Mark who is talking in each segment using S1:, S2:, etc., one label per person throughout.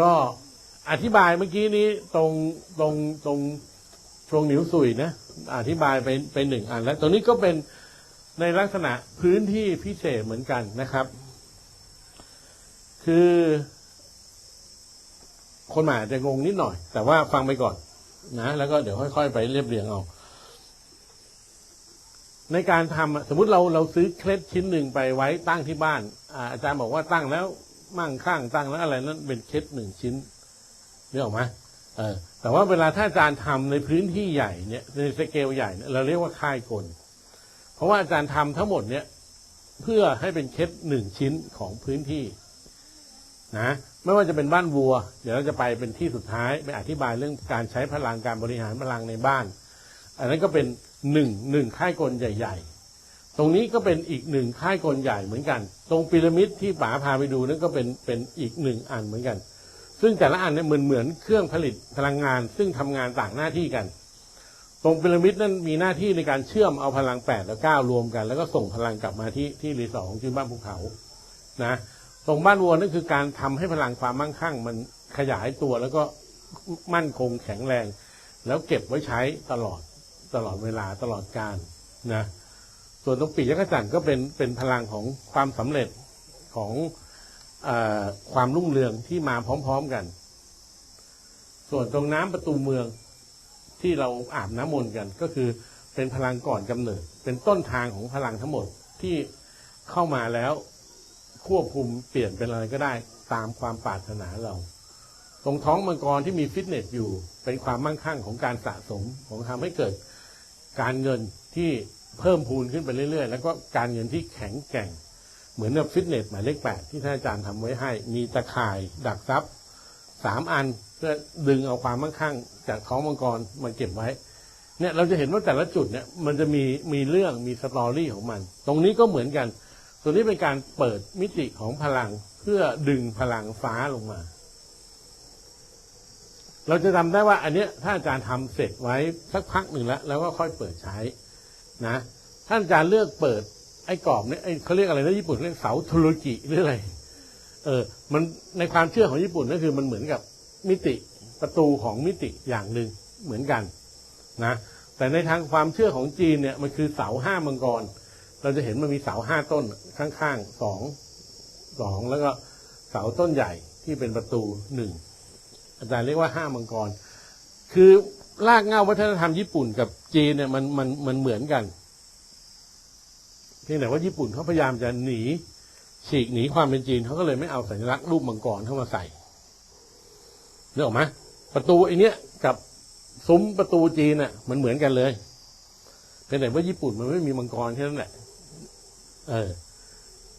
S1: ก็อธิบายเมื่อกี้นี้ตรงตรงตรงช่วงนิ้วสุยนะ อธิบายไปไปหนึ่งอัน แล้วตรงนี้ก็เป็นในลักษณะพื้นที่พิเศษเหมือนกันนะครับ คือ คนหมายอาจจะงงนิดหน่อย แต่ว่าฟังไปก่อนนะ แล้วก็เดี๋ยวค่อย ๆ ไปเรียบเรียงเอา ในการทำสมมติเราเราซื้อเคล็ดชิ้นหนึ่งไปไว้ตั้งที่บ้านอาอาจารย์บอกว่าตั้งแล้ว มั่งข้างตั้งแล้วอะไรนั้นเป็นเคล็ดหนึ่งชิ้นนึกออกไหมเออแต่ว่าเวลาถ้าอาจารย์ทำในพื้นที่ใหญ่เนี่ยในสเกลใหญ่เนี่ยเราเรียกว่าค่ายกล เพราะว่าอาจารย์ทำทั้งหมดเนี่ยเพื่อให้เป็นเคล็ดหนึ่งชิ้นของพื้นที่นะไม่ว่าจะเป็นบ้านวัว เดี๋ยวเราจะไปเป็นที่สุดท้ายไปอธิบายเรื่องการใช้พลังการบริหารพลังในบ้าน อันนั้นก็เป็นหนึ่งหนึ่งค่ายกลใหญ่ ๆ ตรงนี้ก็เป็นอีกหนึ่งค่ายกลใหญ่เหมือนกัน ตรงพีระมิดที่ป๋าพาไปดูนั่นก็เป็นเป็นอีกหนึ่งอันเหมือนกัน ซึ่งแต่ละอันเนี่ยเหมือนเหมือนเครื่องผลิตพลังงาน ซึ่งทำงานต่างหน้าที่กัน ตรงพีระมิดนั้นมีหน้าที่ในการเชื่อมเอาพลังแปดและเก้ารวมกัน แล้วก็ส่งพลังกลับมาที่ที่รีสอร์ทของชื่อบ้านภูเขานะตรงบ้านวัวนั่นคือการทำให้พลังความมั่งคั่ง มันขยายตัวแล้วก็มั่นคงแข็งแรง แล้วเก็บไว้ใช้ตลอดตลอดเวลาตลอดการนะ ส่วนตรงปีจักรจันทร์ก็เป็นเป็นพลังของความสำเร็จของอความรุ่งเรืองที่มาพร้อม ๆกัน ส่วนตรงน้ำประตูเมืองที่เราอาบน้ำมนต์กัน ก็คือเป็นพลังก่อนกำเนิด เป็นต้นทางของพลังทั้งหมดที่เข้ามาแล้วควบคุมเปลี่ยนเป็นอะไรก็ได้ตามความปรารถนาเรา ตรงท้องมังกรที่มีฟิตเนสอยู่ เป็นความมั่งคั่งของการสะสมของทำให้เกิดการเงินที่ เพิ่มพูนขึ้นไปเรื่อยๆ แล้วก็การเงินที่แข็งแกร่ง เหมือนกับฟิตเนสหมายเลขแปดที่ท่านอาจารย์ทำไว้ให้ มีตะข่ายดักทรัพย์สามอันเพื่อดึงเอาความมั่งคั่ง จากท้องมังกรมาเก็บไว้เนี่ยเราจะเห็นว่าแต่ละจุดเนี่ยมันจะมีมีเรื่องมีสตอรี่ของมัน ตรงนี้ก็เหมือนกัน ตัวนี้เป็นการเปิดมิติของพลังเพื่อดึงพลังฟ้าลงมา เราจะทำได้ว่า อันเนี้ยถ้าอาจารย์ทำเสร็จไว้สักพักหนึ่งแล้ว แล้วก็ค่อยเปิดใช้ นะท่านอาจารย์เลือกเปิด ไอ้กรอบเนี่ยไอ้เขาเรียกอะไรนะญี่ปุ่นเรียกเสาทโลจิหรืออะไร เออ มันในความเชื่อของญี่ปุ่นก็คือมันเหมือนกับมิติประตูของมิติอย่างหนึ่งเหมือนกัน นะ แต่ในทางความเชื่อของจีนเนี่ยมันคือเสาห้ามังกร เราจะเห็นมันมีเสาห้าต้นข้างๆสองสองแล้วก็เสาต้นใหญ่ที่เป็นประตูหนึ่งอาจารย์เรียกว่าห้ามังกร คือ รากเง้าวัฒนธรรมญี่ปุ่นกับจีนเนี่ยมันมันมันเหมือนกัน เพียงแต่ว่าญี่ปุ่นเขาพยายามจะหนีฉีกหนีความเป็นจีนเขาก็เลยไม่เอาสัญลักษณ์รูปมังกรเข้ามาใส่เนึกออกไหมประตูไอเนี้ยกับซุ้มประตูจีนน่ะ มันเหมือนกันเลยเพียงแต่ว่าญี่ปุ่นมันไม่มีมังกรแค่นั้นแหละเออ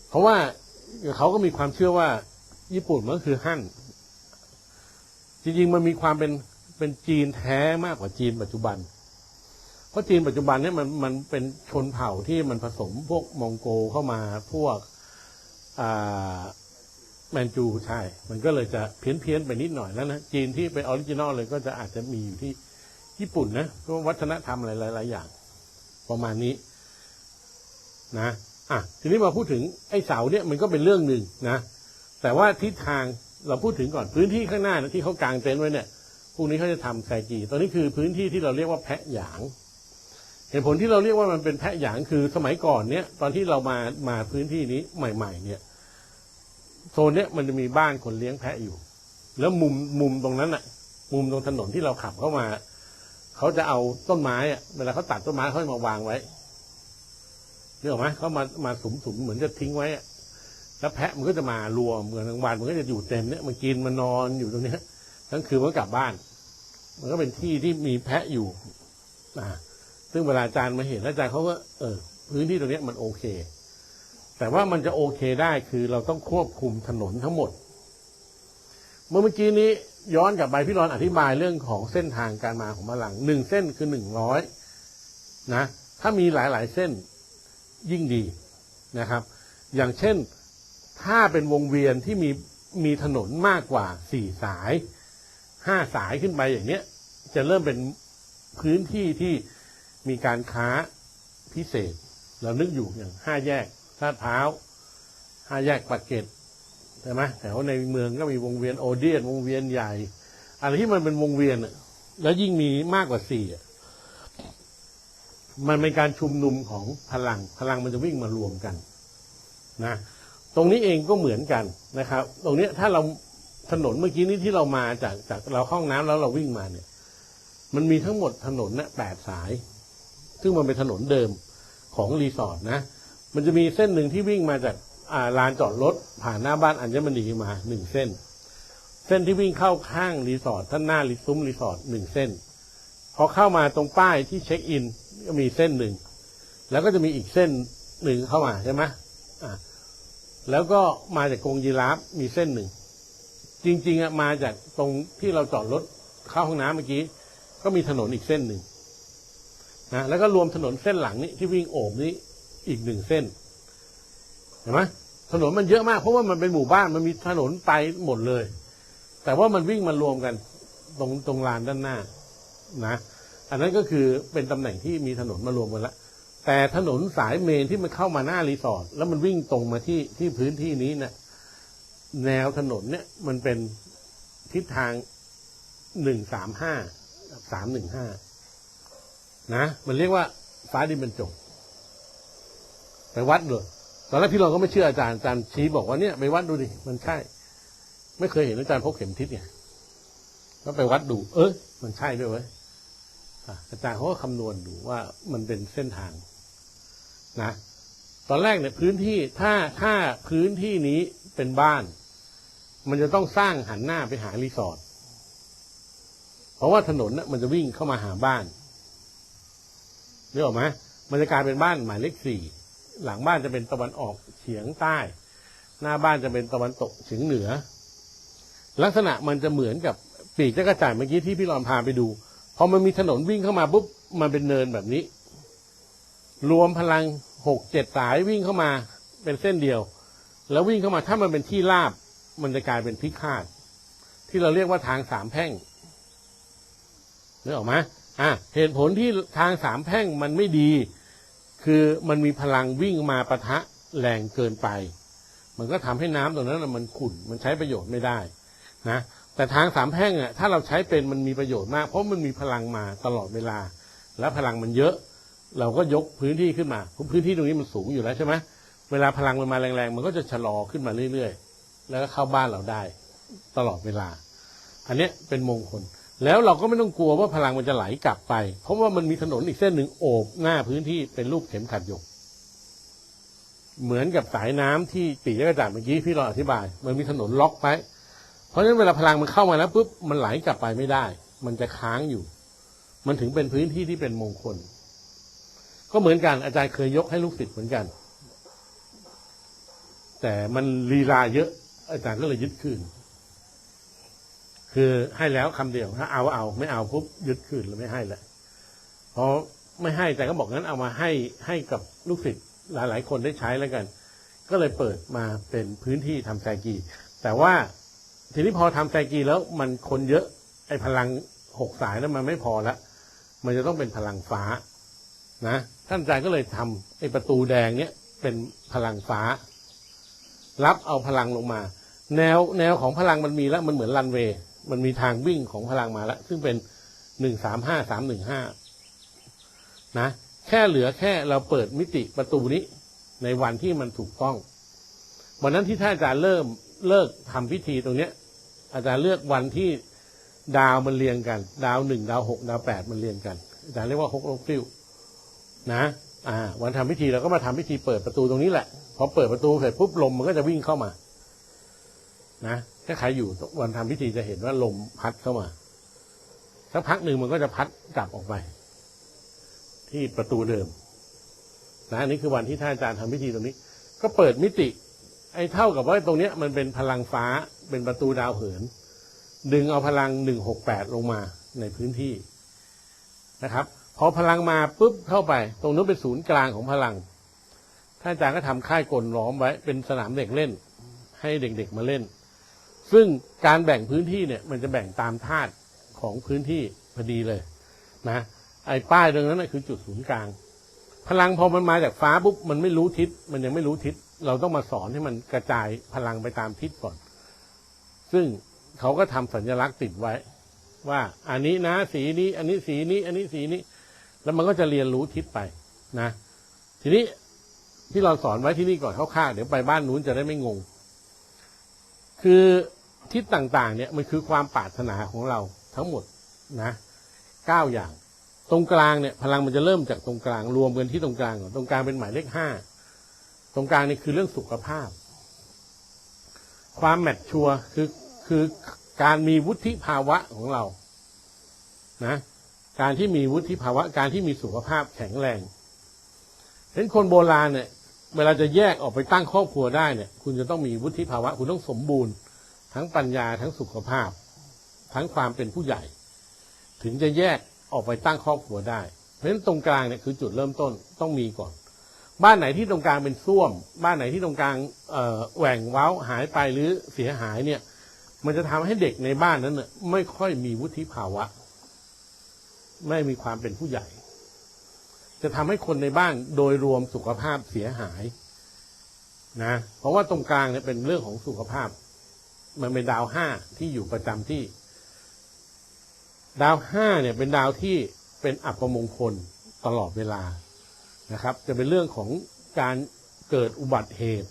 S1: เพราะว่าเขาก็มีความเชื่อว่า ญี่ปุ่นมันก็คือฮั่นจริงๆมันมีความเป็น เป็นจีนแท้มากกว่าจีนปัจจุบัน เพราะจีนปัจจุบันเนี่ยมันมันเป็นชนเผ่าที่มันผสมพวกมองโกเข้ามาพวกอ่าแมนจูใช่ มันก็เลยจะเพี้ยนเพียนๆไปนิดหน่อยแล้วนะ จีนที่เป็นออริจินอลเลยก็จะอาจจะมีอยู่ที่ญี่ปุ่นนะเพราะวัฒนธรรมหลายๆอย่าง ประมาณนี้ นะอะทีนี้มาพูดถึงไอ้เสาเนี่ยมันก็เป็นเรื่องหนึ่งนะแต่ว่าทิศทางเราพูดถึงก่อนพื้นที่ข้างหน้านะที่เขากางเต็นท์ไว้เนี่ย พวกนี้เขาจะทำแซกีตอนนี้คือพื้นที่ที่เราเรียกว่าแพะหยาง เหตุผลที่เราเรียกว่ามันเป็นแพะหยางคือสมัยก่อนเนี่ยตอนที่เรามามาพื้นที่นี้ใหม่ ๆ เนี่ยโซนเนี้ยมันจะมีบ้านคนเลี้ยงแพะอยู่ แล้วมุมมุมตรงนั้นอะมุมตรงถนนที่เราขับเข้ามาเขาจะเอาต้นไม้อะเวลาเขาตัดต้นไม้เขาจะมาวางไว้นึกออกไหมเขามามาสุมสุมเหมือนจะทิ้งไว้อะแล้วแพะมันก็จะมารวมเหมือนกลางวันมันก็จะอยู่เต็มเนี่ยมันกินมันนอนอยู่ตรงเนี้ย ทั้งคืนมันก็กลับบ้าน มันก็เป็นที่ที่มีแพะอยู่อ่าซึ่งเวลาอาจารย์มาเห็นแล้วอาจารย์เขาก็เออ พื้นที่ตรงนี้มันโอเค แต่ว่ามันจะโอเคได้คือเราต้องควบคุมถนนทั้งหมด เมื่อเมื่อกี้นี้ย้อนกลับไปพี่รอนอธิบายเรื่องของเส้นทางการมาของพลังหนึ่งเส้นคือหนึ่งร้อยนะ ถ้ามีหลายๆเส้นยิ่งดีนะครับ อย่างเช่นถ้าเป็นวงเวียนที่มีมีถนนมากกว่าสี่สาย ห้าสายขึ้นไปอย่างเนี้ย จะเริ่มเป็นพื้นที่ที่มีการค้าพิเศษ เรานึกอยู่อย่างห้าแยกลาดพร้าวห้าแยกปากเกร็ดใช่ไหมแถวในเมืองก็มีวงเวียนโอเดียนวงเวียนใหญ่อะไรที่มันเป็นวงเวียนแล้วยิ่งมีมากกว่าสี่มันเป็นการชุมนุมของพลัง พลังมันจะวิ่งมารวมกัน นะ ตรงนี้เองก็เหมือนกันนะครับ ตรงนี้ถ้าเรา ถนนเมื่อกี้นี้ที่เรามาจากจากเราข้าห้องน้ำแล้วเราวิ่งมาเนี่ย มันมีทั้งหมดถนนนะแปดสาย ซึ่งมันเป็นถนนเดิมของรีสอร์ทนะ มันจะมีเส้นหนึ่งที่วิ่งมาจากอ่าลานจอดรถผ่านหน้าบ้านอัญมณีมาหนึ่งเส้น เส้นที่วิ่งเข้าข้างรีสอร์ทท่านหน้ารีซุ้มรีสอร์ทหนึ่งเส้น พอเข้ามาตรงป้ายที่เช็คอินก็มีเส้นหนึ่ง แล้วก็จะมีอีกเส้นหนึ่งเข้ามาใช่ไหมอ่าแล้วก็มาจากกรงยีราฟมีเส้นหนึ่ง จริง ๆอะมาจากตรงที่เราจอดรถเข้าห้องน้ำเมื่อกี้ ก็มีถนนอีกเส้นหนึ่งนะแล้วก็รวมถนนเส้นหลังนี้ที่วิ่งโอบนี้อีกหนึ่งเส้นเห็นไหมถนนมันเยอะมากเพราะว่ามันเป็นหมู่บ้านมันมีถนนไปหมดเลย แต่ว่ามันวิ่งมารวมกันตรงตรงลานด้านหน้านะอันนั้นก็คือเป็นตำแหน่งที่มีถนนมารวมกันแล้วแต่ถนนสายเมนที่มันเข้ามาหน้ารีสอร์ทแล้วมันวิ่งตรงมาที่ที่พื้นที่นี้เนะี่ย แนวถนนเนี่ย มันเป็นทิศทางหนึ่งสามห้าสามหนึ่งห้านะมันเรียกว่าฟ้าดินบรรจบไปวัดเลยตอนแรกพี่รองก็ไม่เชื่ออาจารย์อาจารย์ชี้บอกว่าเนี่ยไปวัดดูดิมันใช่ ไม่เคยเห็นอาจารย์พกเข็มทิศไงก็ไปวัดดู เออมันใช่ด้วยเว้ยอาจารย์เขาก็คำนวณดูว่ามันเป็นเส้นทาง นะ ตอนแรกเนี่ยพื้นที่ถ้าถ้าพื้นที่นี้เป็นบ้าน มันจะต้องสร้างหันหน้าไปหารีสอร์ทเพราะว่าถนนน่ะมันจะวิ่งเข้ามาหาบ้านนึกออกไหมมันจะกลายเป็นบ้านหมายเลขสี่หลังบ้านจะเป็นตะวันออกเฉียงใต้ หน้าบ้านจะเป็นตะวันตกเฉียงเหนือ ลักษณะมันจะเหมือนกับปีกจักรจ่ายเมื่อกี้ที่พี่รอนพาไปดูพอมันมีถนนวิ่งเข้ามาปุ๊บมันเป็นเนินแบบนี้ รวมพลังหกเจ็ดสายวิ่งเข้ามาเป็นเส้นเดียว แล้ววิ่งเข้ามาถ้ามันเป็นที่ราบ มันจะกลายเป็นพิฆาต ที่เราเรียกว่าทางสามแพ่งนึกออกไหมอะเหตุผลที่ทางสามแพ่งมันไม่ดี คือมันมีพลังวิ่งมาปะทะแรงเกินไป มันก็ทำให้น้ำตรงนั้นมันขุ่นมันใช้ประโยชน์ไม่ได้นะแต่ทางสามแพ่งอะถ้าเราใช้เป็นมันมีประโยชน์มาก เพราะมันมีพลังมาตลอดเวลา และพลังมันเยอะ เราก็ยกพื้นที่ขึ้นมาพื้นที่ตรงนี้มันสูงอยู่แล้วใช่ไหมเวลาพลังมันมาแรงๆ มันก็จะชะลอขึ้นมาเรื่อยๆ แล้วก็เข้าบ้านเราได้ ตลอดเวลา อันเนี้ยเป็นมงคล แล้วเราก็ไม่ต้องกลัวว่าพลังมันจะไหลกลับไป เพราะว่ามันมีถนนอีกเส้นหนึ่งโอบหน้าพื้นที่เป็นรูปเข็มขัดหยก เหมือนกับสายน้ำที่ปีกระจาดเมื่อกี้พี่เราอธิบาย มันมีถนนล็อกไว้เพราะฉะนั้นเวลาพลังมันเข้ามาแล้วปุ๊บมันไหลกลับไปไม่ได้ มันจะค้างอยู่ มันถึงเป็นพื้นที่ที่เป็นมงคล ก็เหมือนกันอาจารย์เคยยกให้ลูกศิษย์เหมือนกัน แต่มันลีลาเยอะ อาจารย์ก็เลยยึดคืน คือให้แล้วคำเดียวถ้าเอาเอา ไม่เอาปุ๊บยึดคืนแล้วไม่ให้แล้วเพราะไม่ให้แต่ก็บอกงั้นเอามาให้ให้กับลูกศิษย์หลาย ๆ คนได้ใช้แล้วกัน ก็เลยเปิดมาเป็นพื้นที่ทำแซกี แต่ว่าทีนี้พอทำแซกีแล้วมันคนเยอะไอ้พลังหกสายนั้นมันไม่พอละมันจะต้องเป็นพลังฟ้านะท่านอาจารย์ก็เลยทำไอ้ประตูแดงเนี้ยเป็นพลังฟ้า รับเอาพลังลงมา แนวแนวของพลังมันมีแล้วมันเหมือนรันเวย์มันมีทางวิ่งของพลังมาแล้ว ซึ่งเป็นหนึ่งสามห้าสามหนึ่งห้านะแค่เหลือแค่เราเปิดมิติประตูนี้ ในวันที่มันถูกต้องวันนั้นที่ท่านอาจารย์เริ่มเลิกทำพิธีตรงเนี้ย อาจารย์เลือกวันที่ดาวมันเรียงกัน ดาวหนึ่งดาวหกดาวแปดมันเรียงกันอาจารย์เรียกว่าฮกลกฟิวนะ อ่า วันทำพิธีเราก็มาทำพิธีเปิดประตูตรงนี้แหละ พอเปิดประตูเสร็จปุ๊บลมมันก็จะวิ่งเข้ามา นะถ้าใครอยู่วันทำพิธีจะเห็นว่าลมพัดเข้ามาสักพักหนึ่งมันก็จะพัดกลับออกไป ที่ประตูเดิมนะอันนี้คือวันที่ท่านอาจารย์ทำพิธีตรงนี้ ก็เปิดมิติ ไอ้เท่ากับว่าตรงเนี้ย มันเป็นพลังฟ้าเป็นประตูดาวเหิน ดึงเอาพลังหนึ่งหกแปดลงมาในพื้นที่นะครับ พอพลังมาปุ๊บเข้าไป ตรงนู้นเป็นศูนย์กลางของพลัง ท่านอาจารย์ก็ทำค่ายกลล้อมไว้ เป็นสนามเด็กเล่น ให้เด็กๆมาเล่น ซึ่งการแบ่งพื้นที่เนี่ย มันจะแบ่งตามธาตุของพื้นที่พอดีเลย นะ ไอ้ป้ายตรงนั้นนะคือจุดศูนย์กลาง พลังพอมันมาจากฟ้าปุ๊บมันไม่รู้ทิศ มันยังไม่รู้ทิศ เราต้องมาสอนให้มันกระจายพลังไปตามทิศก่อน ซึ่งเขาก็ทำสัญลักษณ์ติดไว้ ว่าอันนี้นะสีนี้ อันนี้สีนี้ อันนี้สีนี้ แล้วมันก็จะเรียนรู้ทิศไปนะ ทีนี้ที่เราสอนไว้ที่นี่ก่อนคร่าวๆเดี๋ยวไปบ้านนู้นจะได้ไม่งง คือทิศต่างๆ เนี่ยมันคือความปรารถนาของเราทั้งหมดนะเก้าอย่าง ตรงกลางเนี่ย พลังมันจะเริ่มจากตรงกลาง รวมกันที่ตรงกลางก่อนตรงกลางเป็นหมายเลขห้าตรงกลางนี่คือเรื่องสุขภาพ ความแมทชัวคือคือการมีวุฒิภาวะของเรา นะ การที่มีวุฒิภาวะการที่มีสุขภาพแข็งแรงเห็นคนโบราณเนี่ยเวลาจะแยกออกไปตั้งครอบครัวได้เนี่ย คุณจะต้องมีวุฒิภาวะ คุณต้องสมบูรณ์ ทั้งปัญญาทั้งสุขภาพ ทั้งความเป็นผู้ใหญ่ ถึงจะแยกออกไปตั้งครอบครัวได้ เพราะฉะนั้นตรงกลางเนี่ยคือจุดเริ่มต้นต้องมีก่อน บ้านไหนที่ตรงกลางเป็นส้วม บ้านไหนที่ตรงกลางแหว่งเว้าหายไปหรือเสียหายเนี่ย มันจะทำให้เด็กในบ้านนั้นเนี่ยไม่ค่อยมีวุฒิภาวะ ไม่มีความเป็นผู้ใหญ่ จะทำให้คนในบ้านโดยรวมสุขภาพเสียหาย นะ เพราะว่าตรงกลางเนี่ยเป็นเรื่องของสุขภาพ มันเป็นดาวห้าที่อยู่ประจำที่ ดาวห้าเนี่ยเป็นดาวที่เป็นอัปมงคลตลอดเวลานะครับ จะเป็นเรื่องของการเกิดอุบัติเหตุ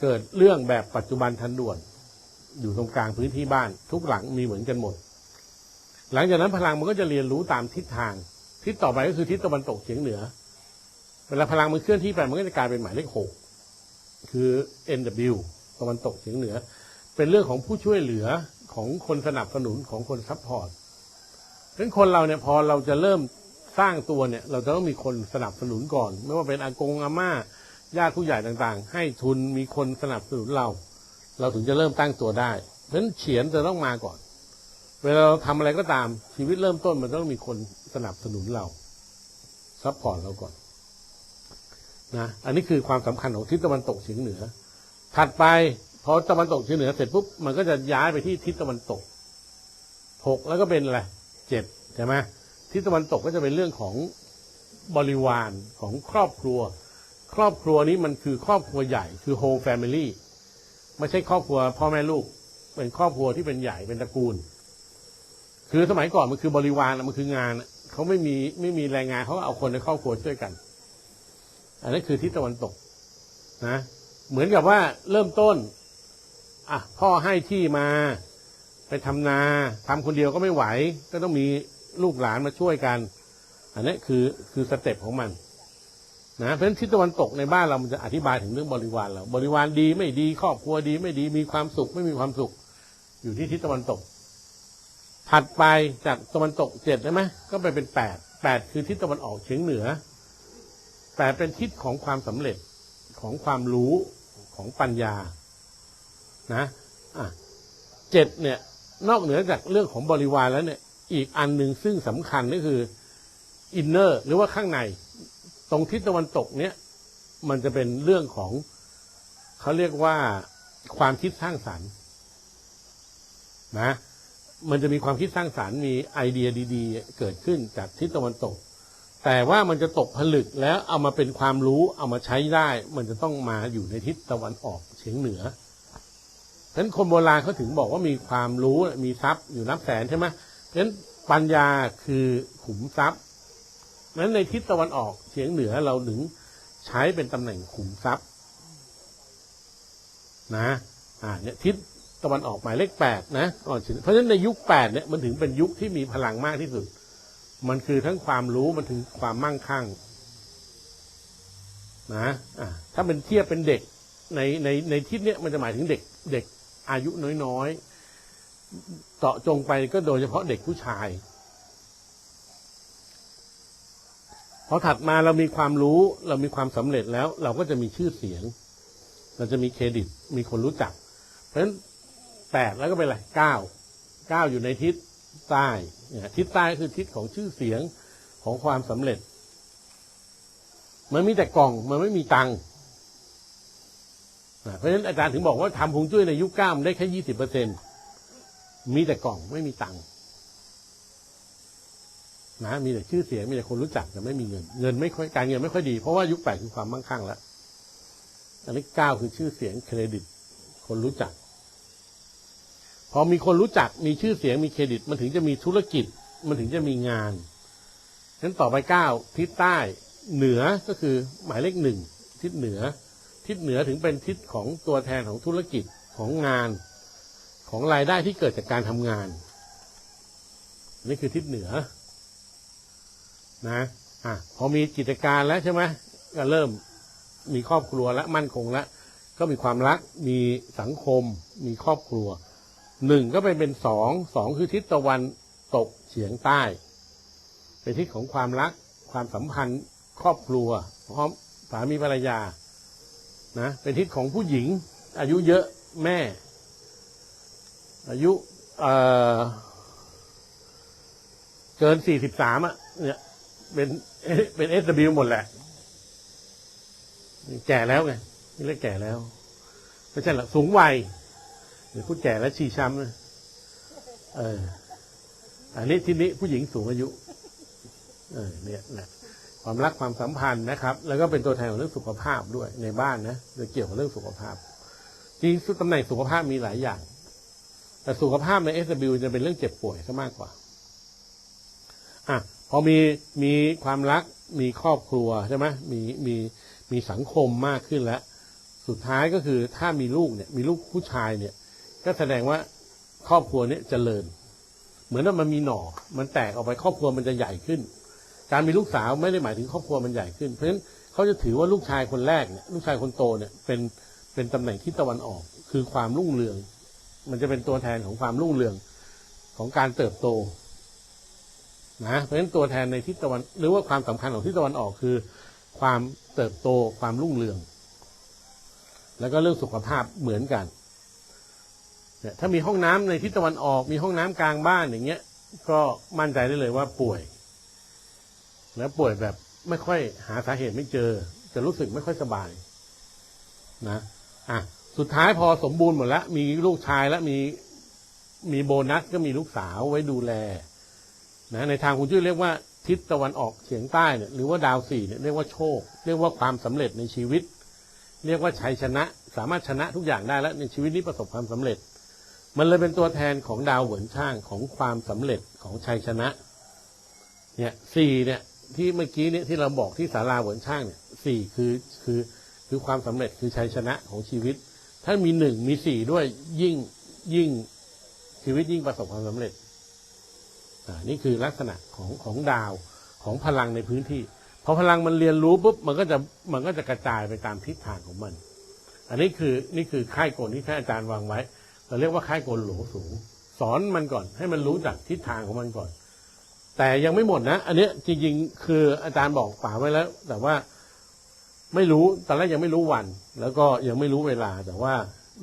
S1: เกิดเรื่องแบบปัจจุบันทันด่วน อยู่ตรงกลางพื้นที่บ้าน ทุกหลังมีเหมือนกันหมด หลังจากนั้นพลังมันก็จะเรียนรู้ตามทิศทาง ทิศต่อไปก็คือทิศตะวันตกเฉียงเหนือ เวลาพลังมันเคลื่อนที่ไปมันก็จะกลายเป็นหมายเลขหกคือ NW ตะวันตกเฉียงเหนือ เป็นเรื่องของผู้ช่วยเหลือของคนสนับสนุนของคนซัพพอร์ตเพราะฉะนั้นคนเราเนี่ยพอเราจะเริ่มสร้างตัวเนี่ย เราจะต้องมีคนสนับสนุนก่อน ไม่ว่าเป็นอากงอาม่าญาติผู้ใหญ่ต่างๆ ให้ทุนมีคนสนับสนุนเรา เราถึงจะเริ่มตั้งตัวได้ เพราะฉะนั้นเฉียนจะต้องมาก่อน เวลาเราทำอะไรก็ตาม ชีวิตเริ่มต้นมันต้องมีคนสนับสนุนเราซัพพอร์ตเราก่อนนะอันนี้คือความสำคัญของทิศตะวันตกเฉียงเหนือ ถัดไปพอตะวันตกเฉียงเหนือเสร็จปุ๊บมันก็จะย้ายไปที่ทิศตะวันตกหกแล้วก็เป็นอะไรเจ็ดใช่ไหมทิศตะวันตกก็จะเป็นเรื่องของบริวารของครอบครัว ครอบครัวนี้มันคือครอบครัวใหญ่คือ whole family ไม่ใช่ครอบครัวพ่อแม่ลูก เป็นครอบครัวที่เป็นใหญ่เป็นตระกูล คือสมัยก่อนมันคือบริวารมันคืองานเขาไม่มีไม่มีแรงงานเขาก็เอาคนในครอบครัวช่วยกัน อันนั้นคือทิศตะวันตก นะ เหมือนกับว่าเริ่มต้นอะพ่อให้ที่มา ไปทำนาทำคนเดียวก็ไม่ไหว ก็ต้องมีลูกหลานมาช่วยกัน อันนี้คือคือสเต็ปของมันนะเพราะฉะนั้นทิศตะวันตกในบ้านเรามันจะอธิบายถึงเรื่องบริวารเราบริวารดีไม่ดีครอบครัวดีไม่ดีมีความสุขไม่มีความสุข อยู่ที่ทิศตะวันตก ถัดไปจากตะวันตกเจ็ดได้ไหมก็ไปเป็นแปดแปดคือทิศตะวันออกเฉียงเหนือแปดเป็นทิศของความสำเร็จของความรู้ของปัญญา นะอะเจ็ดเนี่ย นอกเหนือจากเรื่องของบริวารแล้วเนี่ย อีกอันหนึ่งซึ่งสำคัญก็คืออินเนอร์หรือว่าข้างใน ตรงทิศตะวันตกเนี่ย มันจะเป็นเรื่องของเขาเรียกว่าความคิดสร้างสรรค์นะ มันจะมีความคิดสร้างสารรค์มีไอเดียดี ๆ เกิดขึ้นจากทิศตะวันตก แต่ว่ามันจะตกผลึกแล้วเอามาเป็นความรู้เอามาใช้ได้ มันจะต้องมาอยู่ในทิศตะวันออกเฉียงเหนือฉะนั้นคนโบราณเขาถึงบอกว่ามีความรู้มีทรัพย์อยู่นับแสนใช่ไหมฉะนั้นปัญญาคือขุมทรัพย์นั้นในทิศตะวันออกเฉียงเหนือเราถึงใช้เป็นตำแหน่งขุมทรัพย์ นะ อ่าเนี่ยทิศ ตะวันออกหมายเลขแปดนะอ่อนเฉียงเพราะฉะนั้นในยุคแปดเนี่ยมันถึงเป็นยุคที่มีพลังมากที่สุด มันคือทั้งความรู้มันถึงความมั่งคั่งนะอ่าถ้าเป็นเทียบเป็นเด็กในในในทิศเนี้ยมันจะหมายถึงเด็กเด็กอายุน้อยๆเจาะจงไปก็โดยเฉพาะเด็กผู้ชายพอถัดมาเรามีความรู้เรามีความสำเร็จแล้ว เราก็จะมีชื่อเสียง เราจะมีเครดิต มีคนรู้จัก เพราะฉะนั้น แปดแล้วก็เป็นอะไรเก้าเก้าอยู่ในทิศใต้เนี่ยทิศใต้คือทิศของชื่อเสียงของความสำเร็จ มันมีแต่กล่องมันไม่มีตังค์เพราะฉะนั้นอาจารย์ถึงบอกว่าทำพงจุ้ยในยุคเก้ามันได้แค่ยี่สิบเปอร์เซ็นมีแต่กล่องไม่มีตังค์นะมีแต่ชื่อเสียงมีแต่คนรู้จักแต่ไม่มีเงิน เงินไม่ค่อยการเงินไม่ค่อยดี เพราะว่ายุคแปดคือความมั่งคั่งแล้วอันนี้เก้าคือชื่อเสียงเครดิต คนรู้จัก อมีคนรู้จักมีชื่อเสียงมีเครดิต มันถึงจะมีธุรกิจ มันถึงจะมีงานฉะนั้นต่อไปเก้าทิศใต้เหนือก็คือหมายเลขหนึ่งทิศเหนือ ทิศเหนือถึงเป็นทิศของตัวแทนของธุรกิจของงาน ของรายได้ที่เกิดจากการทำงานนี่คือทิศเหนือ นะอะพอมีกิจการแล้วใช่ไหมก็เริ่มมีครอบครัวและมั่นคงแล้วก็มีความรักมีสังคม มีครอบครัว หนึ่งก็ไปเป็นสองสองคือทิศตะวันตกเฉียงใต้ เป็นทิศของความรัก ความสัมพันธ์ครอบครัวพร้อมสามีภรรยานะเป็นทิศของผู้หญิง อายุเยอะแม่ อายุเอ่อเกินสี่สิบสามอะ เนี่ยเป็นเป็นเอสบิหมดแหละ แก่แล้วไงนี่เรียกแก่แล้วไม่ใช่หรอกสูงวัย หรือพูดแก่แล้วชีช้ำนะเออ อันนี้ทีนี้ผู้หญิงสูงอายุ เออ เนี่ยนะความรักความสัมพันธ์นะครับ แล้วก็เป็นตัวแทนของเรื่องสุขภาพด้วยในบ้านนะจะเกี่ยวกับเรื่องสุขภาพ จริงๆตำแหน่งสุขภาพมีหลายอย่าง แต่สุขภาพใน s อ w จะเป็นเรื่องเจ็บป่วยซะมากกว่า อะพอมีมีความรักมีครอบครัวใช่ไหมมีมีมีสังคมมากขึ้นแล้ว สุดท้ายก็คือถ้ามีลูกเนี่ย มีลูกผู้ชายเนี่ย ก็แสดงว่าครอบครัวเนี่ยเจริญ เหมือนว่ามันมีหน่อ มันแตกออกไปครอบครัวมันจะใหญ่ขึ้น การมีลูกสาวไม่ได้หมายถึงครอบครัวมันใหญ่ขึ้น เพราะฉะนั้นเขาจะถือว่าลูกชายคนแรกเนี่ยลูกชายคนโตเนี่ยเป็นเป็นตำแหน่งที่ตะวันออก คือความรุ่งเรือง มันจะเป็นตัวแทนของความรุ่งเรืองของการเติบโตนะเพราะฉะนั้นตัวแทนในทิศตะวัน หรือว่าความสำคัญของทิศตะวันออกคือ ความเติบโตความรุ่งเรือง แล้วก็เรื่องสุขภาพเหมือนกัน เนี่ยถ้ามีห้องน้ำในทิศตะวันออก มีห้องน้ำกลางบ้านอย่างเงี้ย ก็มั่นใจได้เลยว่าป่วย แล้วป่วยแบบไม่ค่อยหาสาเหตุไม่เจอ จะรู้สึกไม่ค่อยสบาย นะอะสุดท้ายพอสมบูรณ์หมดแล้วมีลูกชายแล้วมีมีโบนัสก็มีลูกสาวไว้ดูแล นะ ในทางคุณจุ้ยเรียกว่าทิศตะวันออกเฉียงใต้เนี่ยหรือว่าดาวสี่เนี่ยเรียกว่าโชค เรียกว่าความสำเร็จในชีวิต เรียกว่าชัยชนะ สามารถชนะทุกอย่างได้แล้วในชีวิตนี้ประสบความสำเร็จ มันเลยเป็นตัวแทนของดาวเหวินช่างของความสำเร็จของชัยชนะ เนี่ยสี่เนี่ย ที่เมื่อกี้เนี่ยที่เราบอกที่ศาลาเหวินช่างเนี่ยสี่คือคือคือความสำเร็จคือชัยชนะของชีวิต ถ้ามีหนึ่งมีสี่ด้วยยิ่งยิ่งชีวิตยิ่งประสบความสำเร็จอ่านี่คือลักษณะของของดาวของพลังในพื้นที่พอพลังมันเรียนรู้ปุ๊บมันก็จะมันก็จะกระจายไปตามทิศทางของมัน อันนี้คือนี่คือค่ายกลที่ท่านอาจารย์วางไว้ เราเรียกว่าค่ายกลโหลสูง สอนมันก่อน ให้มันรู้จักทิศทางของมันก่อน แต่ยังไม่หมดนะ อันนี้จริง ๆ คืออาจารย์บอกป่าไว้แล้ว แต่ว่าไม่รู้ตอนแรกยังไม่รู้วัน แล้วก็ยังไม่รู้เวลา แต่ว่า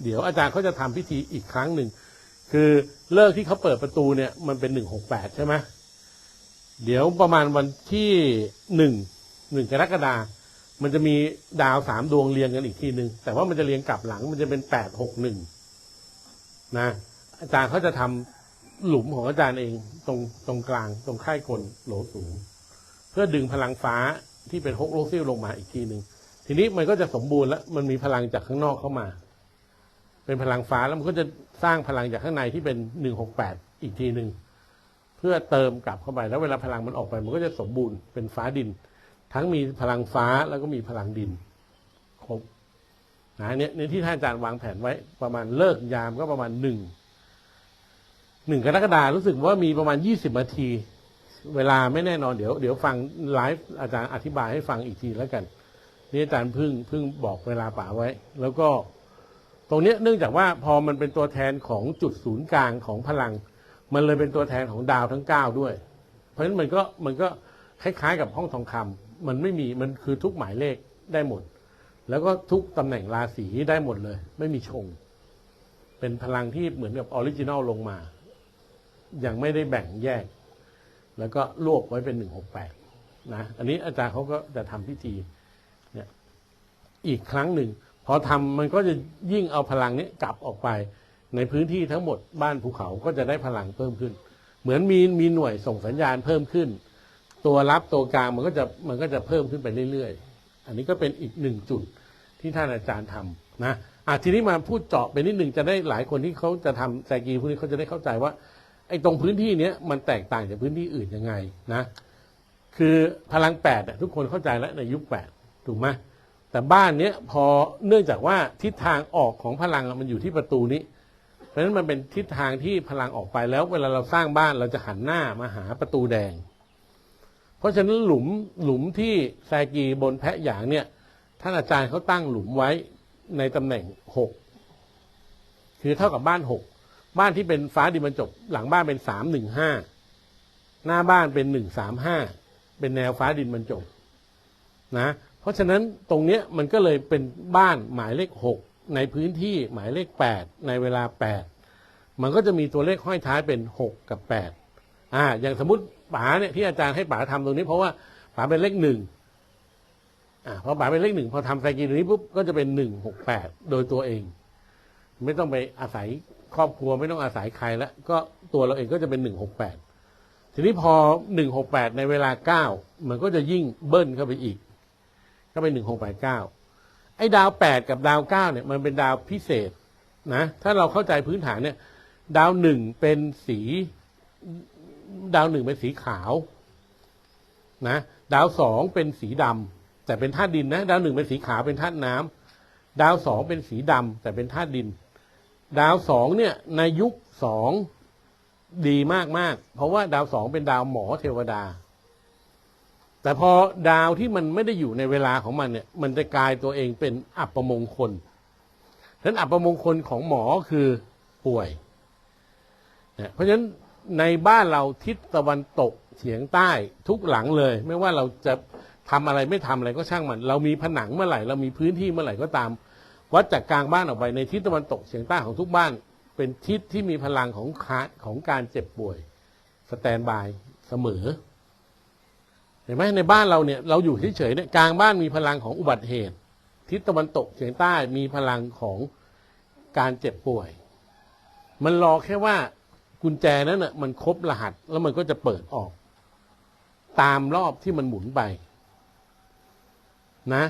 S1: เดี๋ยวอาจารย์เขาจะทำพิธีอีกครั้งหนึ่งคือเลิกที่เขาเปิดประตูเนี่ย มันเป็นหนึ่งหกแปดใช่ไหมเดี๋ยวประมาณวันที่หนึ่งหนึ่งกรกฎามันจะมีดาวสามดวงเรียงกันอีกทีหนึ่งแต่ว่ามันจะเรียงกลับหลัง มันจะเป็นแปดหกหนึ่ง นะอาจารย์เขาจะทำหลุมของอาจารย์เองตรงตรงกลาง ตรงค่ายกลโหลสูง เพื่อดึงพลังฟ้าที่เป็นฮกโลซิลลงมาอีกทีหนึ่งทีนี้มันก็จะสมบูรณ์แล้วมันมีพลังจากข้างนอกเข้ามา เป็นพลังฟ้าแล้วมันก็จะสร้างพลังจากข้างในที่เป็นหนึ่งหกแปดอีกทีหนึ่งเพื่อเติมกลับเข้าไปแล้วเวลาพลังมันออกไป มันก็จะสมบูรณ์เป็นฟ้าดิน ทั้งมีพลังฟ้าแล้วก็มีพลังดินครบ นะเนี่ยในที่ท่านอาจารย์วางแผนไว้ ประมาณเลิกยามก็ประมาณหนึ่งหนึ่งกรกฎารู้สึกว่ามีประมาณยี่สิบนาที เวลาไม่แน่นอนเดี๋ยวเดี๋ยวฟังไลฟ์อาจารย์อธิบายให้ฟังอีกทีแล้วกัน นี่อาจารย์เพึ่งเพึ่งบอกเวลาป่าไว้ แล้วก็ตรงเนี้ยเนื่องจากว่าพอมันเป็นตัวแทนของจุดศูนย์กลางของพลัง มันเลยเป็นตัวแทนของดาวทั้งเก้าด้วย เพราะฉะนั้นมันก็มันก็คล้ายๆกับห้องทองคำมันไม่มีมันคือทุกหมายเลขได้หมด แล้วก็ทุกตำแหน่งราศีได้หมดเลย ไม่มีชง เป็นพลังที่เหมือนกับออริจินอลลงมายังไม่ได้แบ่งแยก แล้วก็รวบไว้เป็นหนึ่งหกแปดนะอันนี้อาจารย์เขาก็จะทำพิธีเนี่ยอีกครั้งหนึ่งพอทำมันก็จะยิ่งเอาพลังนี้กลับออกไป ในพื้นที่ทั้งหมดบ้านภูเขาก็จะได้พลังเพิ่มขึ้น เหมือนมีมีหน่วยส่งสัญญาณเพิ่มขึ้น ตัวรับตัวกลางมันก็จะมันก็จะเพิ่มขึ้นไปเรื่อยๆ อันนี้ก็เป็นอีกหนึ่งจุดที่ท่านอาจารย์ทำนะอะทีนี้มาพูดเจาะไปนิดหนึ่งจะได้หลายคนที่เขาจะทำแซกีพวกนี้เขาจะได้เข้าใจว่าไอ้ตรงพื้นที่เนี้ยมันแตกต่างจากพื้นที่อื่นยังไงนะ คือพลังแปดทุกคนเข้าใจแล้วในยุคแปดถูกไหมแต่บ้านเนี้ยพอเนื่องจากว่าทิศทางออกของพลังมันอยู่ที่ประตูนี้ เพราะฉะนั้นมันเป็นทิศทางที่พลังออกไปแล้ว เวลาเราสร้างบ้านเราจะหันหน้ามาหาประตูแดง เพราะฉะนั้นหลุมหลุมที่แซกีบนแพะหยางเนี่ย ท่านอาจารย์เขาตั้งหลุมไว้ในตำแหน่งหกคือเท่ากับบ้านหกบ้านที่เป็นฟ้าดินบรรจบ หลังบ้านเป็นสามหนึ่งห้าหน้าบ้านเป็นหนึ่งสามห้าเป็นแนวฟ้าดินบรรจบนะเพราะฉะนั้นตรงเนี้ยมันก็เลยเป็นบ้านหมายเลขหกในพื้นที่หมายเลขแปดในเวลาแปดมันก็จะมีตัวเลขห้อยท้ายเป็นหกกับแปดอ่าอย่างสมมติ ป๋าเนี่ยที่อาจารย์ให้ป๋าทำตรงนี้ เพราะว่าป๋าเป็นเลขหนึ่งอ่าพอป๋าเป็นเลขหนึ่งพอทำไซกีตรงนี้ปุ๊บก็จะเป็นหนึ่งหกแปดโดยตัวเอง ไม่ต้องไปอาศัยครอบครัวไม่ต้องอาศัยใครแล้วก็ตัวเราเองก็จะเป็นหนึ่งหกแปดทีนี้พอหนึ่งหกแปดในเวลาเก้ามันก็จะยิ่งเบิ้ลเข้าไปอีก ก็เป็นหนึ่งหกแปดเก้าไอ้ดาวแปดกับดาวเก้าเนี่ยมันเป็นดาวพิเศษนะ ถ้าเราเข้าใจพื้นฐานเนี่ย ดาวหนึ่งเป็นสี ดาวหนึ่งเป็นสีขาวนะดาวสองเป็นสีดำแต่เป็นธาตุดินนะดาวหนึ่งเป็นสีขาวเป็นธาตุน้ำดาวสองเป็นสีดำแต่เป็นธาตุดิน ดาวสองเนี่ยในยุคสองดีมากมากเพราะว่าดาวสองเป็นดาวหมอเทวดา แต่พอดาวที่มันไม่ได้อยู่ในเวลาของมันเนี่ย มันจะกลายตัวเองเป็นอัปมงคลฉะนั้นอัปมงคลของหมอคือป่วยเนี่ยเพราะฉะนั้น ในบ้านเราทิศตะวันตกเฉียงใต้ทุกหลังเลย ไม่ว่าเราจะทำอะไรไม่ทำอะไรก็ช่างมัน เรามีผนังเมื่อไหร่ เรามีพื้นที่เมื่อไหร่ก็ตาม วัดจากกลางบ้านออกไปในทิศตะวันตกเฉียงใต้ของทุกบ้าน เป็นทิศที่มีพลังของคาของการเจ็บป่วย สแตนบายเสมอ เห็นไหมในบ้านเราเนี่ยเราอยู่เฉยๆเนี่ยกลางบ้านมีพลังของอุบัติเหตุ ทิศตะวันตกเฉียงใต้มีพลังของการเจ็บป่วย มันรอแค่ว่า กุญแจนั้นน่ะมันครบรหัส แล้วมันก็จะเปิดออก ตามรอบที่มันหมุนไป นะ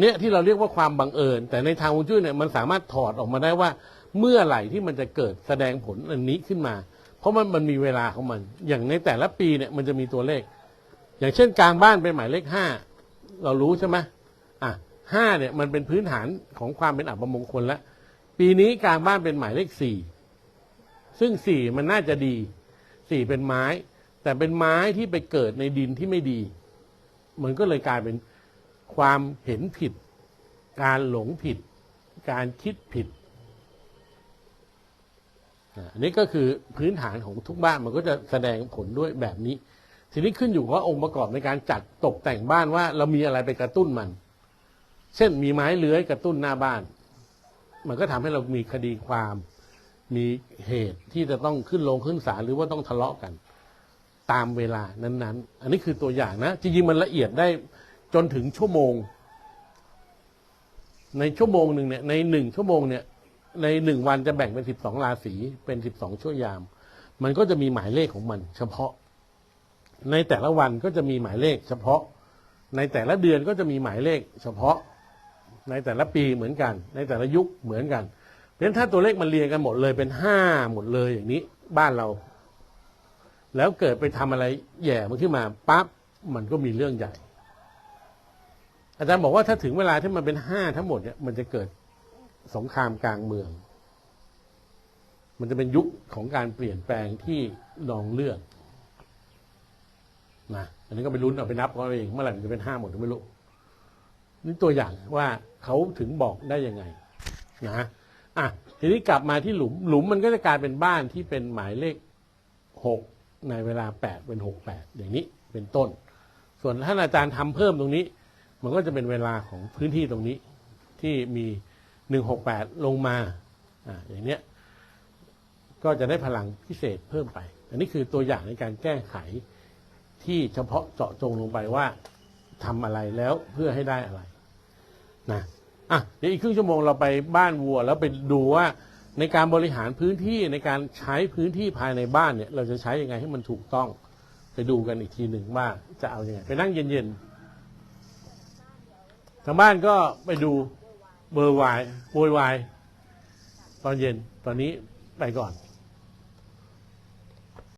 S1: เนี้ยที่เราเรียกว่าความบังเอิญ แต่ในทางฮวงจุ้ยเนี่ยมันสามารถถอดออกมาได้ว่า เมื่อไหร่ที่มันจะเกิดแสดงผลอันนี้ขึ้นมา เพราะมันมันมีเวลาของมัน อย่างในแต่ละปีเนี่ยมันจะมีตัวเลข อย่างเช่นกลางบ้านเป็นหมายเลขห้าเรารู้ใช่ไหมอะห้าเนี่ยมันเป็นพื้นฐานของความเป็นอัปมงคลแล้วปีนี้กลางบ้านเป็นหมายเลขสี่ ซึ่งสี่มันน่าจะดีสี่เป็นไม้ แต่เป็นไม้ที่ไปเกิดในดินที่ไม่ดี มันก็เลยกลายเป็นความเห็นผิด การหลงผิด การคิดผิดอันนี้ก็คือพื้นฐานของทุกบ้านมันก็จะแสดงผลด้วยแบบนี้ ทีนี้ขึ้นอยู่ว่าองค์ประกอบในการจัดตกแต่งบ้านว่า เรามีอะไรไปกระตุ้นมัน เช่นมีไม้เลื้อยกระตุ้นหน้าบ้าน มันก็ทำให้เรามีคดีความ มีเหตุที่จะต้องขึ้นลงขึ้นศาลหรือว่าต้องทะเลาะกัน ตามเวลานั้นๆ อันนี้คือตัวอย่างนะ จริงๆมันละเอียดได้จนถึงชั่วโมง ในชั่วโมงหนึ่งเนี่ยในหนึ่งชั่วโมงเนี่ย ในหนึ่งวันจะแบ่งเป็นสิบสองราศีเป็นสิบสองชั่วยาม มันก็จะมีหมายเลขของมัน เฉพาะ ในแต่ละวันก็จะมีหมายเลข เฉพาะ ในแต่ละเดือนก็จะมีหมายเลข เฉพาะ ในแต่ละปีเหมือนกัน ในแต่ละยุคเหมือนกัน นั้นถ้าตัวเลขมันเรียงกันหมดเลยเป็นห้าหมดเลยอย่างนี้ บ้านเรา แล้วเกิดไปทำอะไรแย่มันขึ้นมาปั๊บมันก็มีเรื่องใหญ่ อาจารย์บอกว่าถ้าถึงเวลาที่มันเป็นห้าทั้งหมดเนี่ยมันจะเกิดสงครามกลางเมือง มันจะเป็นยุคของการเปลี่ยนแปลงที่นองเลือดนะอันนี้ก็ไปลุ้นเอาไปนับเอาเองเมื่อไหร่มันจะเป็นห้าหมดไม่รู้นี่ตัวอย่างว่าเขาถึงบอกได้ยังไง นะ อะทีนี้กลับมาที่หลุมหลุมมันก็จะกลายเป็นบ้านที่เป็นหมายเลขหกในเวลาแปดเป็นหกแปดอย่างนี้เป็นต้น ส่วนท่านอาจารย์ทำเพิ่มตรงนี้ มันก็จะเป็นเวลาของพื้นที่ตรงนี้ที่มีหนึ่งหกแปดลงมาอ่าอย่างเนี้ยก็จะได้พลังพิเศษเพิ่มไป อันนี้คือตัวอย่างในการแก้ไขที่เฉพาะเจาะจงลงไปว่าทำอะไรแล้วเพื่อให้ได้อะไรนะ อะเดี๋ยวอีกครึ่งชั่วโมงเราไปบ้านวัว แล้วไปดูว่าในการบริหารพื้นที่ในการใช้พื้นที่ภายในบ้านเนี่ย เราจะใช้ยังไงให้มันถูกต้อง ไปดูกันอีกทีหนึ่งว่าจะเอาอยัางไง ไปนั่งเย็นๆทางบ้านก็ไปดูเบอร์วายโวยวายตอนเย็นตอนนี้ไปก่อน